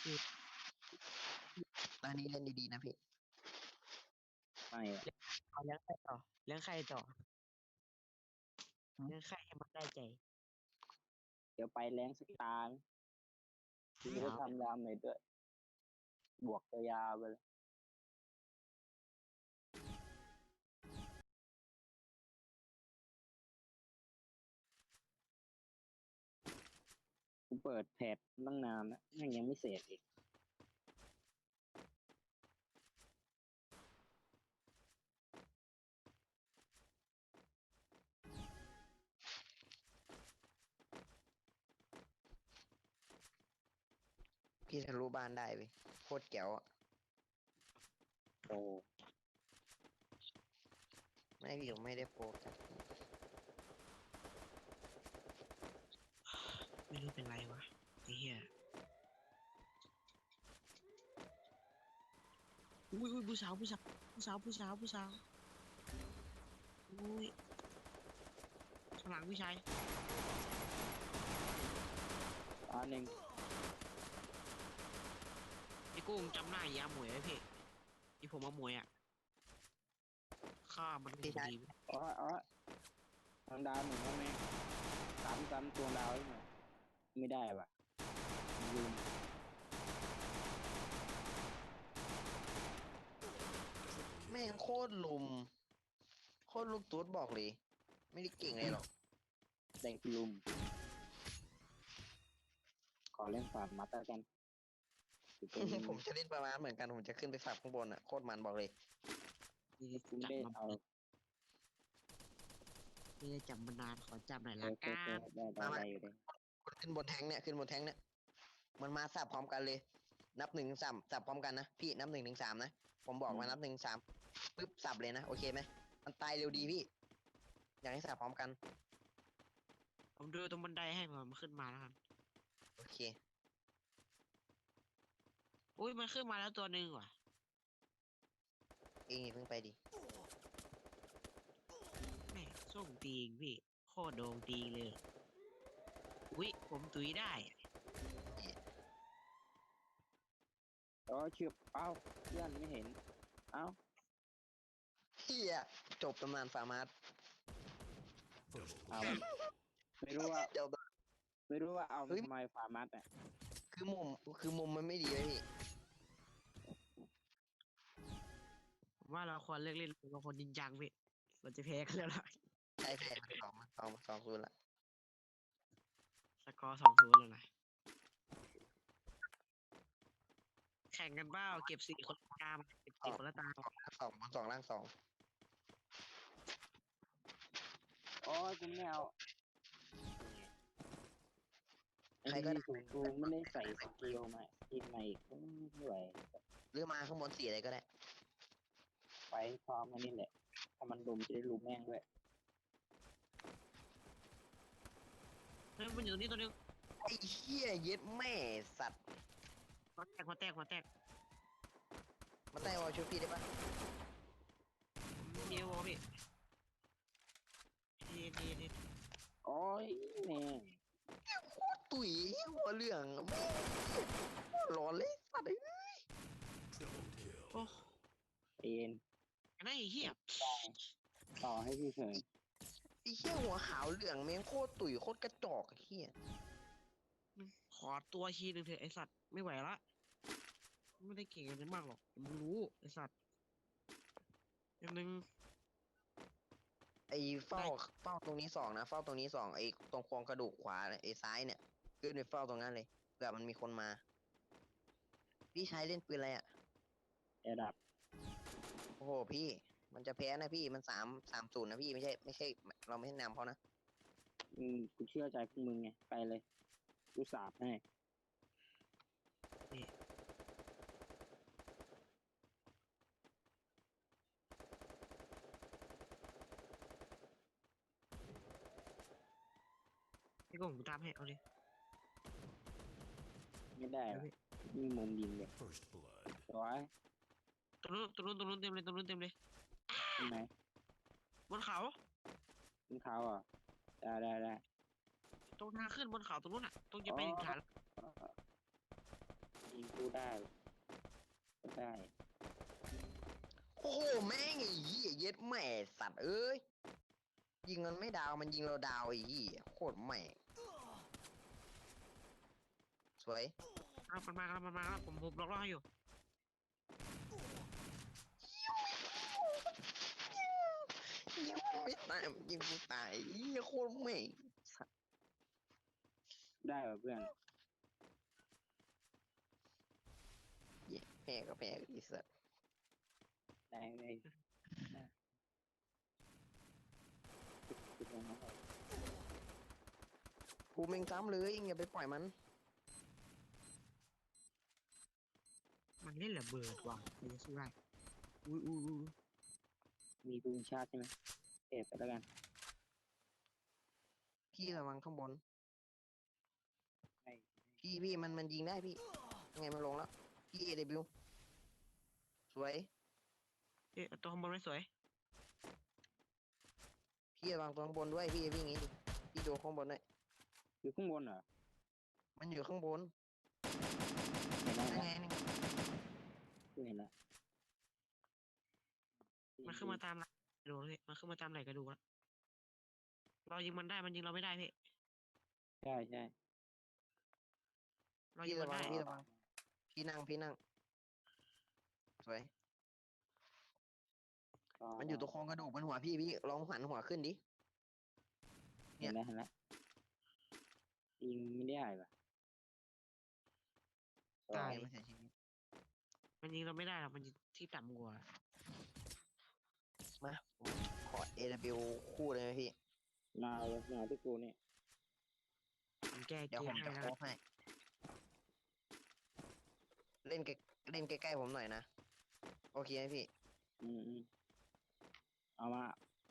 เคตอนนี้เล่นดีๆนะพี่ไม่อะเอาเลี้ยงใครต่อเลี้ยงใครต่อหืมเลี้ยงใครให้มันได้ใจ เดี๋ยวไปแรงสักตางคุณจะได้ทำยามหน่อยด้วย บวกยาวๆไปเลย กูเปิดแพทตั้งนานแล้วแม่งยังไม่เสร็จอีก พี่ทะลุบ้านได้เว้ยโคตรแจ๋วอะโอ้ไม่พี่ผมไม่ได้โฟกัส ไม่รู้เป็นไรวะไอ้เหี้ยอุ้ยอุ้ยผู้สาวผู้สาวผู้สาวผู้สาวผู้สาวอุ้ยข้างหลังผู้ชายอันหนึ่งไอ้กุ้งจำหน้าอีอาหมวยไว้พี่ที่ผมมาหมวยอะข้ามันดีดี อ๋ออ๋อทางดาวหนึ่งว่าแม่งสามสามตัวดาวหน่อย ไม่ได้ว่ะลืมแม่งโคตรลุม โคตรลูกตุ๊ดบอกเลย ไม่ได้เก่งเลยหรอกแดงลุม ขอเล่นฝากมัดแล้วกันอยู่ตรงนี้ผมจะเล่นประมาณเหมือนกัน ผมจะขึ้นไปฝักข้างบนอะ โคตรมันบอกเลย นี่คุณจับได้มาเอานี่จับมานานขอจับหน่อยเอละอเอกัอเออนได้ได้ได้อยู่เลย ขึ้นบนแทงเนี่ยขึ้นบนแทงเนี่ยมันมาสับพร้อมกันเลย นับหนึ่งถึงสามสับพร้อมกันนะพี่นับหนึ่งถึงสามนะผมบอกมานับหนึ่งถึงสามปึ๊บสับเลยนะโอเคไหมมันตายเร็วดีพี่อยากให้สับพร้อมกัน ผมดูตรงบันไดให้มันขึ้นมาแล้วกันโอเคอุ้ยมันขึ้นมาแล้วตัวหนึ่งว่ะเองอย่าเพิ่งไปดิแม่งส่งตีงพี่โคตรโดงตีงเลย อุ้ยผมตุยได้อะอ๋อเชือบเอ้าเพื่อนไม่เห็น เอ้าเฮียจบตำนานฟาร์มาสเอา ไม่รู้ว่า จบ ไม่รู้ว่าเอาเฮ้ย ทำไมฟาร์มัสอะคือมุมคือมุมมันไม่ดีเลยพี่ผมว่าเราควรเลิกเล่นเราควรจริงจังพี่เราจะแพ้กันแล้วล่ะ ใช่ใช่มันสองมันสองสองศูนย์ละ สกอร์สองศูนย์แล้วนะแข่งกันเปล่าเก็บสี่คนละตามเก็บสี่คนละตามสองสองล่างสองโอ้ยกูไม่เอาใครก็ได้กูกูไม่ได้ใส่สกิลมาอีกใหม่อีกอืมไม่ไหวหรือมาข้างบนสี่อะไรก็ได้ ไปพร้อมกันนี่แหละถ้ามันลุมจะได้ลุมแม่งด้วย ฮ้ยมันอยู่ตรงนี้ตัวนึงไอ้เหี้ยเย็ดแม่สัตว์มาแตกมาแตกมาแตกมาใต้วอลชุดพี่ได้ปะมีวอลพี่ดีดีดีโอ้ยแม่งตุ๋ยหัวเหลืองแม่งร้อนเลยสัตว์เอ้ยโอ้เอ็นไอ้เหี้ยต่อให้พี่เฉยไอ้เหี้ยหัวขาวเหลืองแม่งโคตรตุ๋ยโคตรกระจอกไอ้เหี้ยขอตัวทีหนึ่งเถอะไอสัตว์ไม่ไหวละ ไม่ได้เก่งอะไรมากหรอกมึงรู้ไอสัตว์อย่างหนึ่งไอ้เฝ้าเฝ้าตรงนี้สองนะเฝ้าตรงนี้สองไอ้ตรงโครงกระดูกขวาเนี่ยไอ้ซ้ายเนี่ยขึ้นไปเฝ้าตรงนั้นเลยเผื่อมันมีคนมา พี่ใช้เล่นปืนอะไรอะ แอร์ดับ โอ้โหพี่ มันจะแพ้นะพี่มันสามสามศูนย์นะพี่ไม่ใช่ไม่ใช่ เราไม่ใช่นำเขานะอืมกูเชื่อใจพวกมึงไง ไปเลย กูสาบให้พี่ก็ผมตามให้เอาเลยไม่ได้หรอกมีมุมยิงเลย First blood. สวย ตรงนู้นตรงนู้นตรงนู้นเต็มเลยตรงนู้นเต็มเลย ใช่ไหมบนเขามึงเขาอะได้ได้ได้ตรงทางขึ้นบนเขาตรงนู้นอะตรงจะไปถึงฐานยิงสู้ได้ก็ได้ โอ้โหแม่งไอ้เหี้ยเย็ดแม่สัตว์เอ้ยยิงมันไม่ดาวมันยิงเราดาวไอ้เหี้ยโคตรแม่งสวยครับมันมาแล้วมันมาแล้วผมผมล็อกล่อให้อยู่ ยิงมัน ไม่ตายมันยิงกูตายไอ้เหี้ยโคตรแม่งได้ป่ะเพื่อน เหี้ยแพ้ก็แพ้ไอีสัตว์ได้ได้ได้จุดลงมาก่อนกูแม่งซ้ำเลยอย่าไปปล่อยมัน มันเล่นระเบิดว่ะมันจะสู้ได้อุ้ยอุ้ยอุ้ย มีปืนชาร์จใช่ไหมเก็บไปแล้วกันพี่ระวังข้างบนให้พี่พี่มันมันยิงได้พี่ยังไงมันลงแล้วพี่เอวสวยเอ๊ะตัวข้างบนไม่สวย พี่ระวังตัวข้างบนด้วยพี่วิ่งอย่างงี้ดิพี่ดูข้างบนด้วยอยู่ข้างบนเหรอมันอยู่ข้างบน เห็นแล้ว นั่น นะ ไงนี่ กูเห็นแล้ว มันขึ้นมาตามไหลกระดูกเลยมันขึ้นมาตามไหลกระดูกแล้วเรายิงมันได้มันยิงเราไม่ได้พี่ใช่ใช่เรายิพี่งมัระนวังได้พี่ระวังพี่นั่งพี่นั่งสวยก็มันอยู่ตรงโครงกระดูกบนหัวพี่พี่ลองหันหัวขึ้นดิ เนี่เห็ย นแล้วเห็นแล้วยิงไม่ได้ป่ะตายไม่เสียชีวิตมันยิงเราไม่ได้หรอกมันยิงที่ต่ำกว่า มาผมขอ AW คู่เลยไหมพี่ มาเลยมาที่กูนี่ผมแก้เกเดี๋ยวมผมให้จะแล้วโคกันฟให้ เล่นใกล้เล่นใกล้ๆผมหน่อยนะ โอเคไหมพี่ อืมอืมเอามา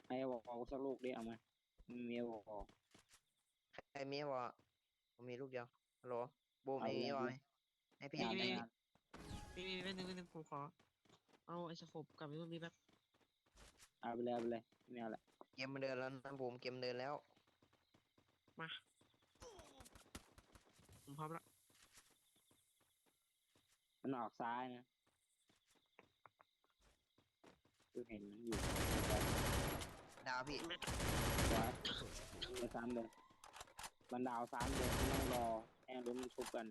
ไอ้บอกเอาสักลูกดิเอามามีเอาบอก ใครมีวะผมมีลูกเดียวฮัลโหลบูมเอามีเลยวะดิให้พี่งานเอาได้ไปงานนี่นี่เป็นหนึ่งเป็นหนึ่งผมขอ เอาไอ้สโคปกลับไปตรงนี้แป๊บ เอาไปเลยเอาไปเลยไม่เอาละเกมมันเดินแล้วนะบูมเกมเดินแล้วผมพร้อมแล้วมันออกซ้ายนะกูเห็นมันอยู่ดาวพี่ไม่ซ้ายไปซ้ำเลยบันดาวซ้ำเลยไม่ต้องรอแองลุ้นมันชุบกัน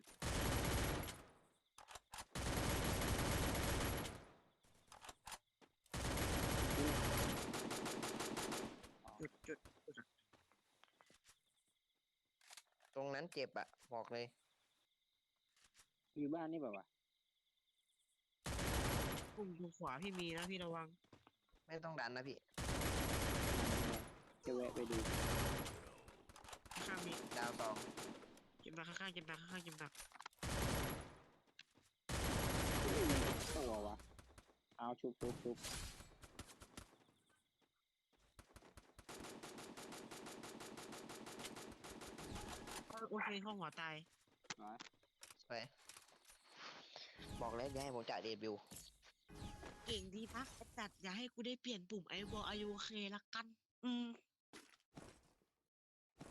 จุดจุด ตรง นั้นเจ็บอะบอกเลย อยู่บ้านนี่แบบว่าวะปุ่มตรงขวาพี่มีนะพี่ระวัง ไม่ต้องดันนะพี่ จะแวะไปดูข้างๆมีดาวสองเก็บหนักข้างๆเก็บหนักข้างๆเก็บหนักตัววะ เอาชุบชุบชุบ โอเคห้องหัวตายไป บอกแล้วอย่าให้ผมจ่ายเดบิวเก่งดีนะไอ้จัดอย่าให้กูได้เปลี่ยนปุ่มไอวอลอายุเคละกัน อืม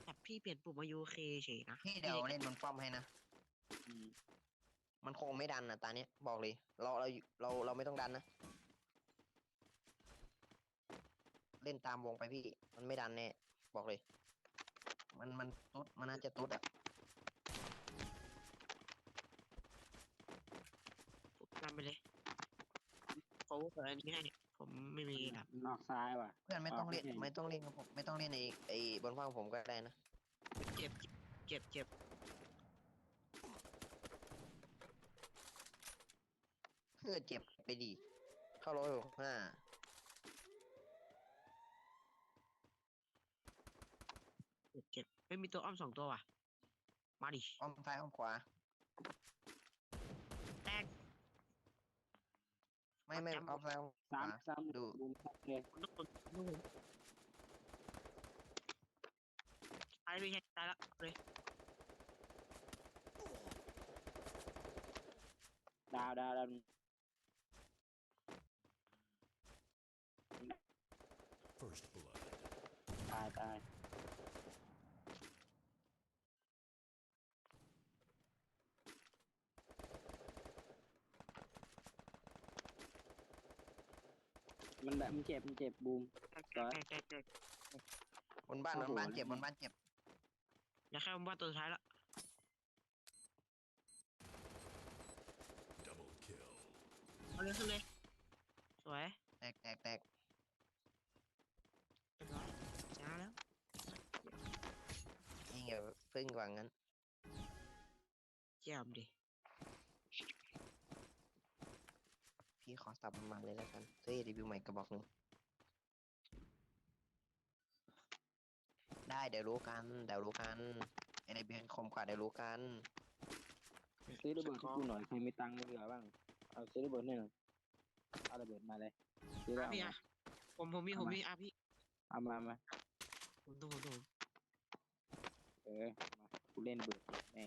แต่พี่เปลี่ยนปุ่มอายุเคเฉยนะพี่เดี๋ยวเล่นบนป้อมให้นะ อืมมันคงไม่ดันนะตาเนี้ยบอกเลย เราเราเราเราไม่ต้องดันนะ เล่นตามวงไปพี่ มันไม่ดันแน่บอกเลย มันมันตุ๊ดมันน่าจะตุ๊ดอะนำไปเลยเขาเปิดอันนี้ให้ผมไม่มีแบบมันออกซ้ายว่ะเพื่อนไม่ต้องเล่นโอเคไม่ต้องเล่นกับผมไม่ต้องเล่นไอ้ไอ้บนฟ้าผมก็ได้นะเจ็บเจ็บเจ็บเพื่อเจ็บไปดี เข้าร้อยหกห้า เจ็บเจ็บไม่มีตัวอ้อมสองตัวว่ะ มาดิ อ้อมซ้ายอ้อมขวา แตก ไม่ไม่จำอ้อมซ้ายอ้อมขวาซ้ำซ้ำดูบูมซัดเลยทุกคนทุกคนตายไปไงตายละเลยดาวดาวดาว First blood. ตายตาย มันแบบมันเจ็บมันเจ็บบูมแตกแตกแตกแตกบนบ้านโอ้บโหนบ้านเจ็บแล้วบนบ้านเจ็บอย่าแค่ว่าตัวสุดท้ายละ Double kill. เอาเลยขึ้นเลย สวยแตกแตกแตกเรียบร้อยชนะแล้ว ยิงอย่าพึ่งกว่างั้นเยี่ยมดิ พี่ขอสับมันมาเลยแล้วกันซื้อรีวิวใหม่กระบอกหนึ่งได้เดี๋ยวรู้กันเดี๋ยวรู้กันไอเดบิวคมกว่าเดี๋ยวรู้กันซื้อระเบิดให้กูหน่อยใครมีตังค์เหลือบ้างเอาซื้อระเบิดหนึ่งเอาระเบิดมาเลยซื้อแล้วอะพี่เอาอะมาผมผมมีเอาผมมามีอะพี่เอามามาผมต้องผมต้องเออมากูเล่นเบิดแม่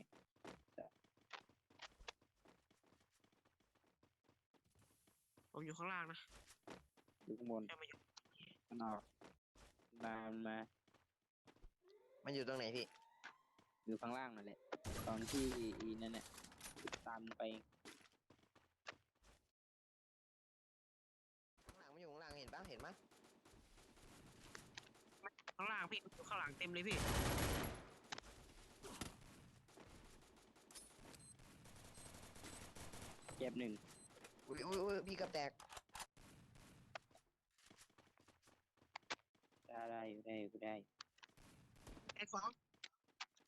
ผมอยู่ข้างล่างนะดูข้างบนแค่มาอยู่มันออกมามันมามันอยู่ตรงไหนพี่ อยู่ข้างล่างนั่นแหละ ตอนที่อีนั่นเนี่ยตามไปข้างหลังมันอยู่ข้างหลังเห็นปะเห็นปะข้างล่างพี่อยู่ข้างหลังเต็มเลยพี่เจ็บหนึ่ง อุ้ยอุ้ยอุ้ยพี่กับแตกได้ได้อยู่ได้อยู่ได้ไอ้สอง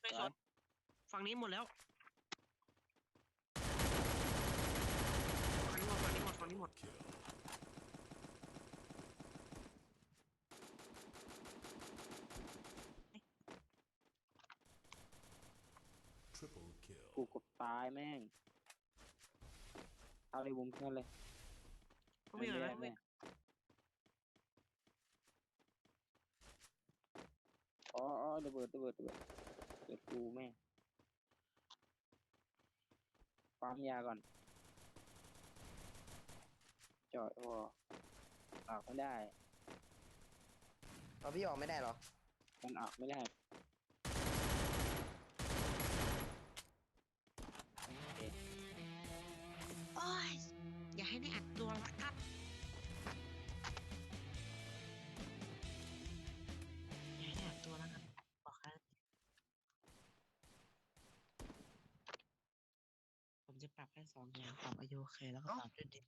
ไอ้สองฝั่งนี้หมดแล้วฝั่งนี้หมดฝั่งนี้หมดฝั่งนี้หมด Kill. Triple kill. กูกดตายแม่ง เอาเลยบุ้มแค่เลยก็ไม่เหลือแล้วแม่พี่อ๋ออ๋อระเบิดระเบิดระเบิดเกิดกูแม่งปั๊มยาก่อน จอดอ๋อออกไม่ได้ เอาพี่ออกไม่ได้เหรอ มันออกไม่ได้ ปรับให้สองอย่างปรับอายุโอเคแล้วก็ปรับด้วยเด็ก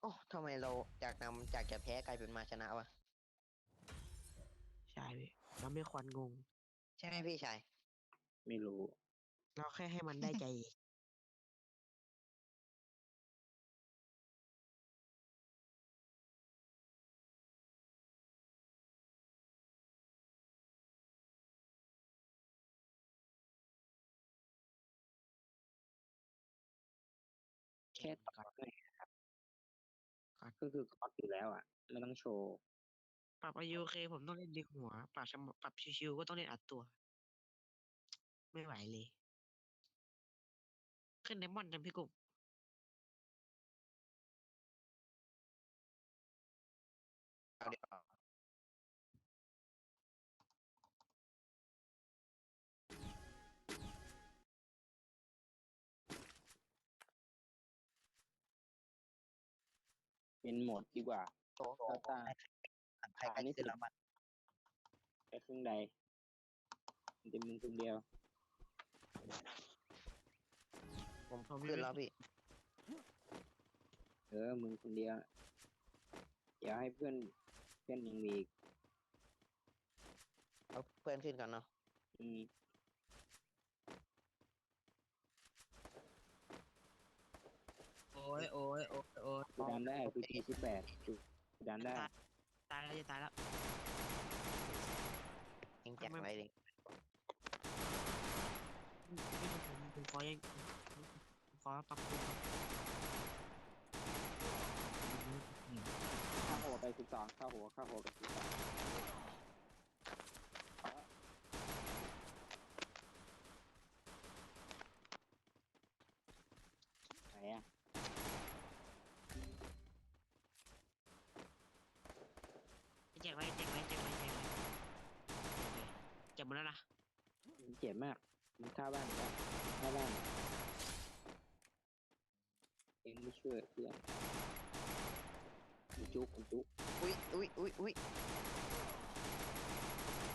โอ้ทำไมเราจากนำจากจะแพ้กลายเป็นมาชนะวะใช่พี่เราไม่ควรงง ใช่ไหมพี่ชาย ไม่รู้ เราแค่ให้มันได้ใจ แค่ต่อเลยครับก็คือคอสอยู่แล้วอะไม่ต้องโชว์ ปรับอายุโอเคผมต้องเล่นดีหัว ปรับสมปรับชิวๆก็ต้องเล่นอัดตัว ไม่ไหวเลย ขึ้นไดมอนด์จังพี่กุ๊ก เป็นโหมดดีกว่าโอ้โหตาตาใครใครขึ้นแล้วมันไปครึ่งใดมันจะมึงคนเดียว ผมขึ้นแล้วพี่เออ มึงคนเดียว อย่าให้เพื่อนเพื่อนยังมีอีกเอาเพื่อนขึ้นก่อนเนาะอืมโอ้ยโอ้ยโอ้ยโอ้ย กูดันได้กูทีสิบแปดกูดันได้ตายแล้วจะตายแล้วยิงแจกไว้เลยไม่ต้องผมผมขอยังผมขอปรับปรุงครับข้าหัวไปสิบสองข้าหัวข้าหัวกับสิบสองไหนอะ แจกไว้แจกไว้แจกไว้แจกไว้โอเคแจก หมดแล้วนะมันเจ็บมาก มันฆ่าบ้านแล้วฆ่าบ้านเองไม่ช่วยเพื่อนมันจุกมันจุกอุ้ยอุ้ยอุ้ยอุ้ย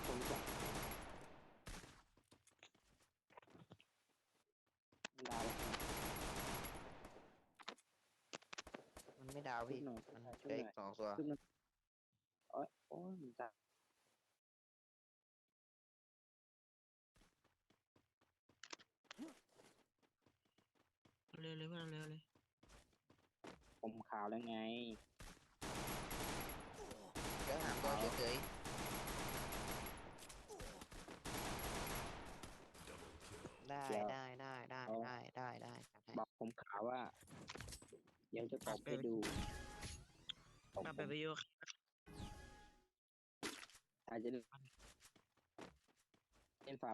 ผมจะดาวมันไม่ดาวขึ้พี่นหน่อยมันช่เหวยลือหอีน่อยกสองตัว ขึ้นมาโอ้ยโอ้ยมันจะ เร็วเลยเพื่อนเร็วเลยผมขาวแล้วไงเดี๋ยวหามตัวเฉย Double kill. ๆได้เดี๋ยวได้ได้ได้เอาได้ได้ได้จัดให้บอกผมขาวว่า เดี๋ยวจะตอบไปดูผมกลับไปไปโยกอาจจะเล่นฝา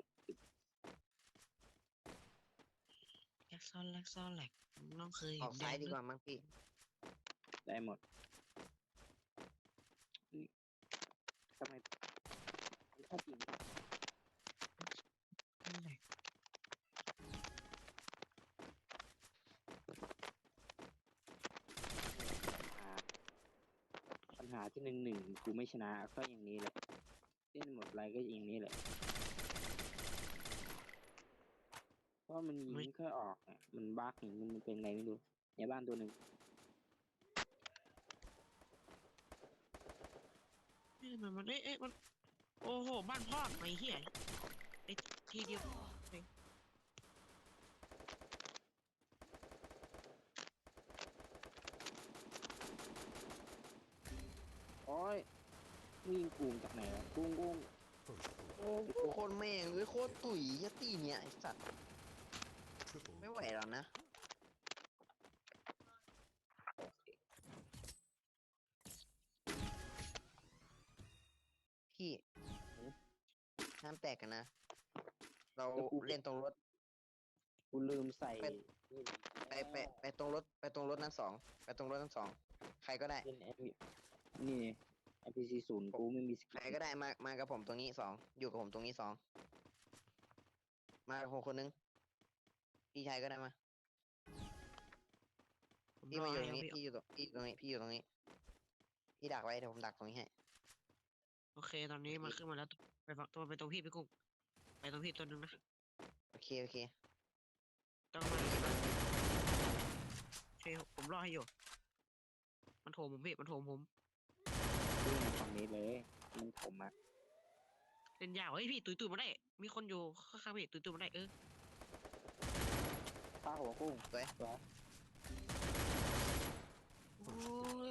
แลก ซ้อนแลกซ้อนแหลกน้องเคยออกซ้ายดีกว่ามั้งพี่ได้หมดนี่ทำไมถ้าจริงแหลกปัญหาที่หนึ่งหนึ่งกูไม่ชนะก็อย่างนี้แหละเล่นหมดไรก็อย่างนี้แหละ เพราะมันยิงไม่ค่อยออกอะมันบั๊กอย่างนี้มันเป็นไงไม่รู้ในบ้านตัวหนึ่งเอ้ยมันมันเอ๊ะเอ๊ะมันโอ้โหบ้านพ่อไอ้เหี้ยไอ้ทีเดียวโอ้ยวิ่งกูมจากไหนวะกุ้งกุ้ง First blood. โอ้โคตรแม่งเลยโคตรตุ๋ยยะตี้เนี่ยไอสัตว์ Triple ไม่ไหวแล้วนะพี่ห้ามแตกกันนะ เราเล่นตรงรถ กูลืมใส่เป็นไปไปไปตรงรถ ไปตรงรถนั้นสองไปตรงรถนั้นสองใครก็ได้เป็น MP นี่ NPC ศูนย์กูไม่มีสใครก็ได้มามากับผมตรงนี้สองอยู่กับผมตรงนี้สองมากับผมคนนึง พี่ชายก็ได้มาผมพี่รอมาอยู่ให้ตรงนี้พี่พี่อยู่ตรงพี่อยู่ตรงนี้พี่อยู่ตรงนี้ พี่ดักไว้เดี๋ยวผมดักตรงนี้ให้ โอเค ตอนนี้มันขึ้นมาแล้วไปฝั่งตัวไปตรงพี่ไปกุ้งไปตรงพี่ตัวหนึงนะโอเคโอเคต้องมาโอเคผมรอให้อยู่ มันโถมผมพี่มันโถมผมวิ่งมาฝั่งนี้เลยมันผมอะเล่นยาวเฮ้ยพี่ตุยตุยมาได้ มีคนอยู่ข้างๆพี่ตุยตุยมาได้เออป้าหัวกุ้งสวยสวยโอ้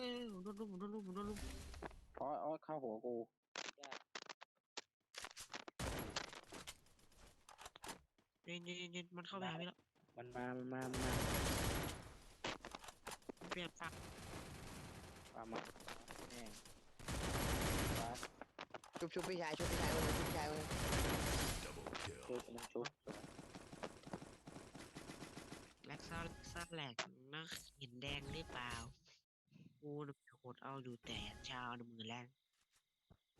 ยผมโดนลุมผมโดนลุมผมโดนลุมอ๋ออ๋อเข้าหัวกูเย็นเย็นเย็นมันเข้าไปหาพี่แล้วมันมามันมามันมามันเปลี่ยนฝักปามาแม่งปาชุบชุบพี่ชายชุบพี่ชายคนนึงชุบพี่ชายคนนึง double ชุบ kill. มันชุบแลก ซ่าแลกซ่าแหลกนะเห็นแดงหรือเปล่ากูน่ะโคตรเอาอยู่แต่เช้าในมือแรง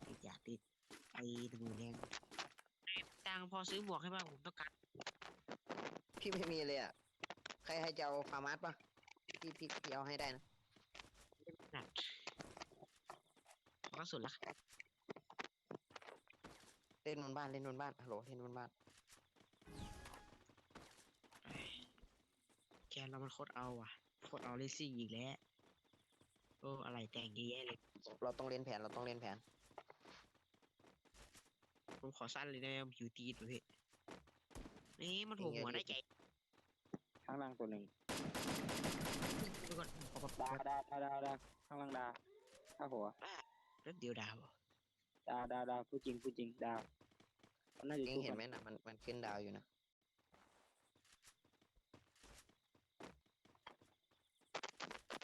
ติดอยากติดไอ้ในมือแรงตังค์พอซื้อหมวกให้บ้างผมต้องการพี่ไม่มีเลยอะ ใครให้จะเอาฟาร์มัสปะพี่พี่พี่เอาให้ได้นะหนักก็สุดละเล่นบนบ้านเล่นบนบ้านฮัลโหลเล่นบนบ้าน แกนเรามันโคตรเอาอะโคตรเอาเลซี่อีกแล้วโอ้อะไรแต่งเยอะแยะเลย เราต้องเล่นแผนเราต้องเล่นแผน ผมขอสั้นเลยนะผิวตีนเลยพี่นี่มันถูกหัวได้ใจข้างล่างตัวหนึ่งดูก่อนขอปดาดาดาดาดาดาข้างล่างดาข้าหัวแป๊บเดียวดาวดาดาดาพูดจริงพูดจริงดาวมันน่าจะเองชุบเห็นอะไหมนะมันมันขึ้นดาวอยู่นะ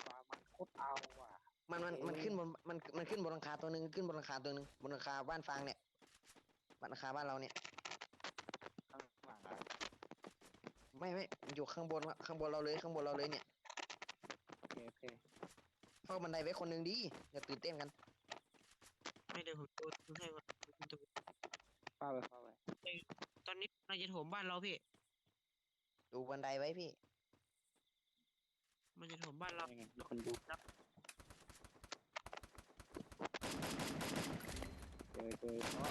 ปามันโคตรเอาว่ะ มันมันมันเอ้ยขึ้นบนมันมันขึ้นบนหลังคาตัวหนึ่งขึ้นบนหลังคาตัวหนึ่งบนหลังคาบ้านฟางเนี่ยบ้านหลังคาบ้านเราเนี่ย ข้างหลังอะไม่ไม่มันอยู่ข้างบนวะข้างบนเราเลยข้างบนเราเลยเนี่ยโอเคโอเคเข้าบันไดไว้คนหนึ่งดีอย่าตื่นเต้นกันไม่เดี๋ยวผมดูดูให้ก่อนดู เข้าไปเข้าไปตอนนี้เราจะโถมบ้านเราพี่ ดูบันไดไว้พี่ มันจะโถมบ้านเรายังไงมีคนดูเจอเจอเพราะ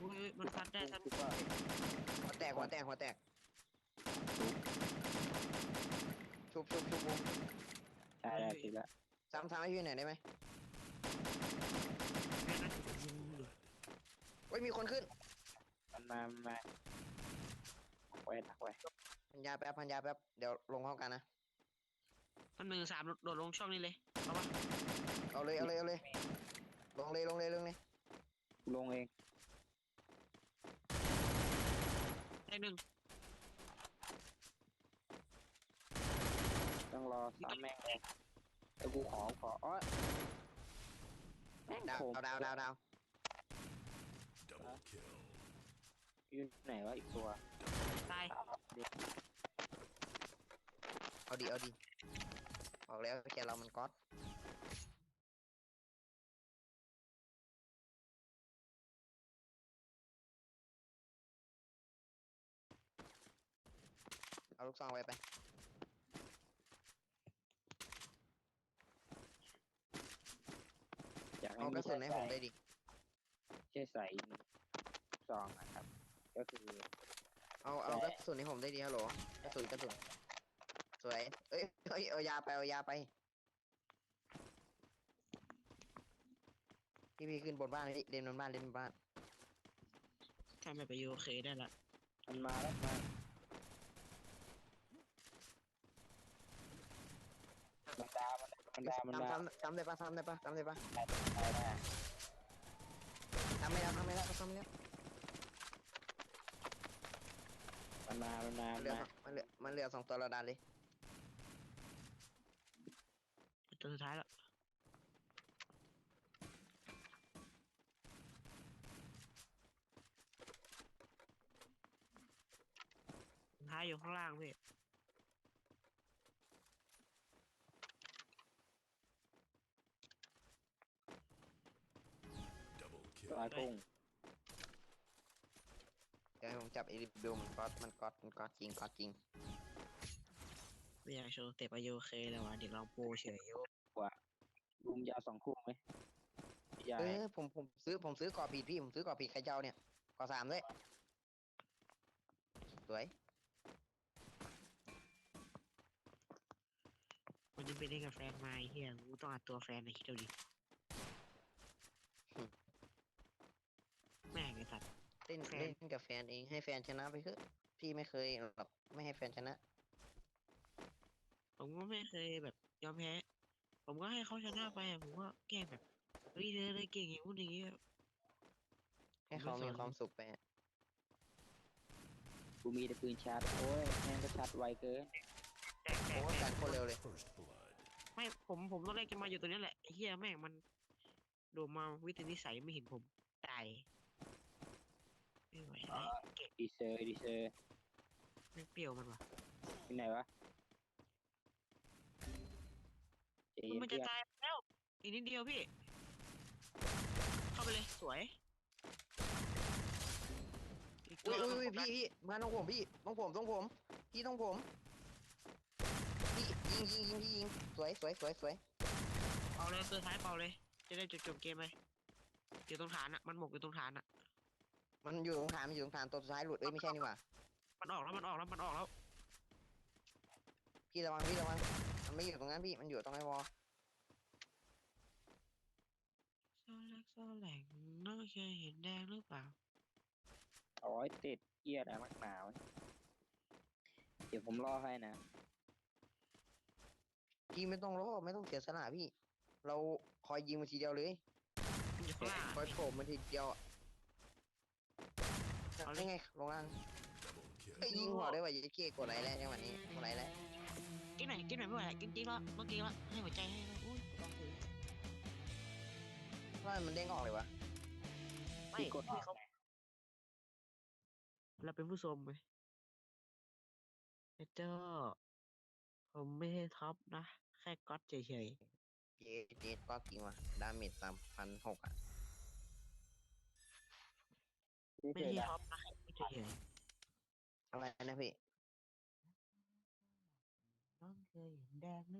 อุ้ยมันซัดได้ซัดคิดว่าหัวแตกหัวแตกหัวแตกชุบชุบชุบบุ้มได้แล้วคิดแล้วซ้ำซ้ำให้พี่หน่อยได้ไหมแม่นั่นยิงอยู่เฮ้ยมีคนขึ้นมันมามันมาไว้ดักไว้ พันยาแป๊บพันยาแป๊บเดี๋ยวลงห้องกันนะ มันหนึ่งสามโดดลงช่องนี้เลยเอาปะเอาเลยเอาเลยเอาเลยลงเลยลงเลยลงเลยลงเองได้หนึ่งต้องรอสามแม่งเลยแต่กูขอขออ้อยแม่งดาวโขงดาวดาวดาว Double kill. อยู่ไหนวะอีกตัวตายเอาดีเอาดี บอกแล้วแกเรามันก๊อตเอาลูกซองไว้ไปอยากให้เอากมีระสุนให้ผมได้ดิ ใช่ใส่ซองนะครับ ก็คือ เอาเอากระสุนให้ผมได้ดิฮัลโหลกระสุนกระสุน สวย เอ้ยเอ้ยเอายาไปเอายาไป พี่พี่ขึ้นบนบ้านเลยเล่นบนบ้านเล่นบนบ้านทำแบบไปโอเคได้ละมันมาแล้วมามันดามันดามันดามันดาทำทำได้ปะทำได้ปะทำได้ปะได้ได้ทำไม่แล้วทำไม่แล้วทำไม่แล้วมันมามันมามันมันเหลือมามันเหลือมันเหลือสองตัวเราดันเลย ตัวสุดท้ายแล้วท้ายอยู่ข้างล่างพี่ Double ตัว kill. กุ้งเดี๋ยวให้ผมจับเอริบิลมันก๊อตมันก๊อตมันก๊อตจริงก๊อตจริงไม่อยากโชว์เตะไปโอเคแล้ววะเด็กลองโปรเฉยอยู่ ลุมยาวสองคู่ไหมยาเออผมผมซื้อผมซื้อกรอบผิดพี่ผมซื้อกรอบผิดใครเจ้าเนี่ยกรอบสามด้วยสวยมันจะไปเล่นกับแฟนมาไอ้เฮียกูต้องอัดตัวแฟนในคิดดูดิแม่งไอ้สัตว์ เล่นแฟน เล่นกับแฟนเองให้แฟนชนะไปเถอะพี่ไม่เคยหรอกไม่ให้แฟนชนะ ผมก็ไม่เคยแบบยอมแพ้ ผมก็ให้เขาชนะไปอะผมก็แกล้งแบบเฮ้ยเธอเลยเก่งอย่างนู้นอย่างนี้ให้เขาไม่สนมีความสุขไปอะกูมีแต่ปืนชาร์จโอ้ยแม่งก็ชาร์จไวเกินแตกแตโอ้กแตกากรโคตรเร็วเลย First blood. ไม่ผมผมตอนแรกจะมาอยู่ตัวนี้แหละไอ้เฮียแม่งมันโดดมาวิธีนิสัยไม่เห็นผมตายไม่ไหวแล้วเก่งดีเซอร์ดีเซอร์ไม่เปรี้ยวมันว่ะที่ไหนวะใจเย็น มันจะเพื่อนตายแล้ว อีกนิดเดียวพี่ เข้าไปเลยสวยอีกตัอุ้วยอุ้ยอุ้ยผมได้พี่พี่มาต้องผมพี่ต้องผมต้องผม พี่ต้องผมพี่ยิงยิงยิงพี่ยิงสวยสวยสวยสวยเป่าเลยตัวท้ายเป่าเลย จะได้จบจบเกมไปอยู่ตรงฐานอะมันหมกอยู่ตรงฐานอะมันอยู่ตรงฐานมันอยู่ตรงฐานตัวสุดท้ายหลุดเอ้ยไม่ใช่นี่หว่ามันออกแล้วมันออกแล้วมันออกแล้วพี่ระวังพี่ระวัง มันไม่อยู่ตรงนั้นพี่ มันอยู่ตรงไอ้วอลโซเล็กโซแหลงน้องเคยเห็นแดงหรือเปล่าโอ้ยติดเกียร์อะไรมากหนาวะเดี๋ยวผมรอให้นะ พี่ไม่ต้องรอไม่ต้องเสียสละพี่ เราคอยยิงมาทีเดียวเลยมันอยู่ข้างล่างคอยโผล่มาทีเดียวอะเอาเลยได้ไงลงล่าง Double kill. เอ้ยยิงหัวได้ว่ะยัยเก้กดไหลแล้วจังหวะนี้กดไหลแล้วกิน หน่อยกินหน่อยไม่ไหวแล้วกินจริงแล้วเมื่อกี้แล้วให้หัวใจให้แล้วอุ้ยลองดูว่ามันเด้งออกเลยวะ ไม่พี่กดอพี่อกเขาเราเป็นผู้ชมไหมเจ้าผมไม่ใช่ท็อปนะ แค่ก๊อตเฉยเจเจก็จริงว่ะดาเมจสามพันหกอะพี่ๆไม่เจอใช่แล้วท็อปนะเฉยอะไรนะพี่ๆ น้องเคยเห็นแดงหรือ